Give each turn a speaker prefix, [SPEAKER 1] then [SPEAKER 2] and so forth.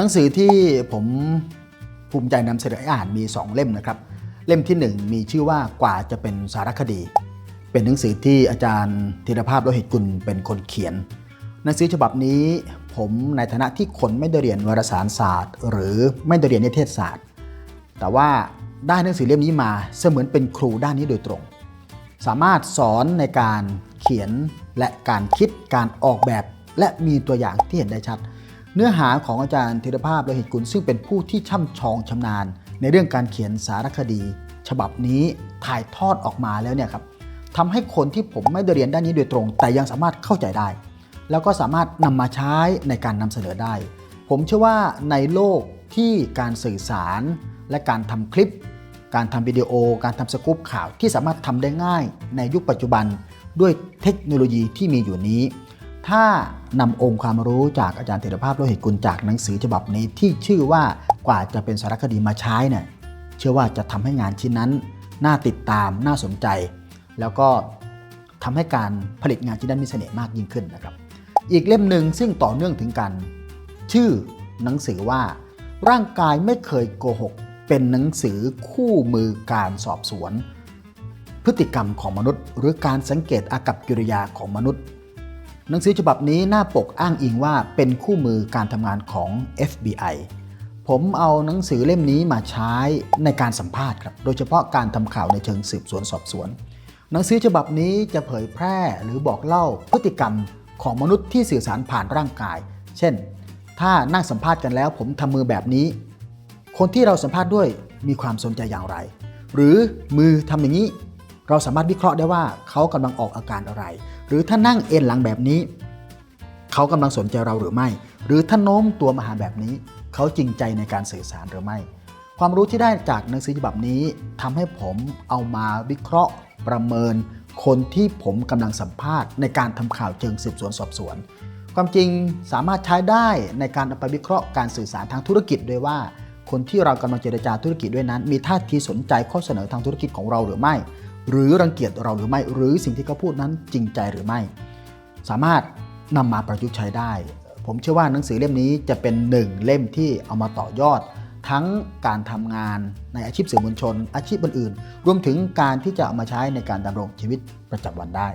[SPEAKER 1] หนังสือที่ผมภูมิใจนำเสนอให้อ่านมี 2 เล่มนะครับ เล่มที่ 1 มีชื่อว่ากว่าจะเป็นสารคดี เป็นหนังสือที่อาจารย์ธีรภาพโลหิตกุลเป็นคนเขียน หนังสือฉบับนี้ผมในฐานะที่คนไม่ได้เรียนวารสารศาสตร์ หรือไม่ได้เรียนนิเทศศาสตร์ แต่ว่าได้หนังสือเล่มนี้มาเสมือนเป็นครูด้านนี้โดยตรง สามารถสอนในการเขียนและการคิดการออกแบบ และมีตัวอย่างที่เห็นได้ชัด เนื้อหาของอาจารย์ธีรภาพโลหิตกุลซึ่งเป็นผู้ที่ช่ำชองชำนาญ ในเรื่องการเขียนสารคดี ฉบับนี้ถ่ายทอดออกมาแล้วเนี่ยครับทำให้คนที่ผมไม่ได้เรียนด้านนี้โดยตรง แต่ยังสามารถเข้าใจได้ แล้วก็สามารถนำมาใช้ในการนำเสนอได้ ผมเชื่อว่าในโลกที่การสื่อสาร และการทำคลิป การทำวิดีโอ การทำสกู๊ปข่าวที่สามารถทำได้ง่ายในยุคปัจจุบัน ด้วยเทคโนโลยีที่มีอยู่นี้ ถ้านำองค์ความรู้จากอาจารย์เถรภาพโลหิตกุลจากหนังสือฉบับนี้ที่ชื่อว่ากว่าจะเป็นสารคดีมาใช้เนี่ยเชื่อว่าจะทำให้งานชิ้นนั้น น่าติดตามน่าสนใจ แล้วก็ทำให้การผลิตงานชิ้นนั้นมีเสน่ห์มากยิ่งขึ้นนะครับ อีกเล่มหนึ่งซึ่งต่อเนื่องถึงกัน ชื่อหนังสือว่า ร่างกายไม่เคยโกหก เป็นหนังสือคู่มือการสอบสวน พฤติกรรมของมนุษย์ หรือการสังเกตอากับกิริยาของมนุษย์ หนังสือฉบับนี้หน้าปกอ้างอิงว่าเป็นคู่มือการทำงานของ FBI ผมเอาหนังสือเล่มนี้มาใช้ในการสัมภาษณ์ครับ โดยเฉพาะการทำข่าวในเชิงสืบสวนสอบสวน หนังสือฉบับนี้จะเผยแพร่หรือบอกเล่าพฤติกรรมของมนุษย์ที่สื่อสารผ่านร่างกาย เช่น ถ้านั่งสัมภาษณ์กันแล้วผมทำมือแบบนี้ คนที่เราสัมภาษณ์ด้วยมีความสนใจอย่างไร หรือมือทำอย่างนี้ เราสามารถวิเคราะห์ได้ว่าเขากำลังออกอาการอะไร หรือถ้านั่งเอ็นหลังแบบนี้ เขากำลังสนใจเราหรือไม่ หรือถ้าโน้มตัวมาหาแบบนี้ เขาจริงใจในการสื่อสารหรือไม่ ความรู้ที่ได้จากหนังสือฉบับนี้ทำให้ผมเอามาวิเคราะห์ ประเมิน คนที่ผมกำลังสัมภาษณ์ในการทำข่าวเชิงสืบสวนสอบสวน ความจริงสามารถใช้ได้ในการเอาไปวิเคราะห์การสื่อสารทางธุรกิจด้วยว่า คนที่เรากำลังเจรจาธุรกิจด้วยนั้น มีท่าทีสนใจข้อเสนอทางธุรกิจของเราหรือไม่ หรือรังเกียจเราหรือไม่ หรือสิ่งที่เขาพูดนั้นจริงใจหรือไม่ สามารถนำมาประยุกต์ใช้ได้ ผมเชื่อว่าหนังสือเล่มนี้จะเป็นหนึ่งเล่มที่เอามาต่อยอด ทั้งการทำงานในอาชีพสื่อมวลชน อาชีพอื่นๆรวมถึงการที่จะเอามาใช้ในการดำรงชีวิตประจำวันได้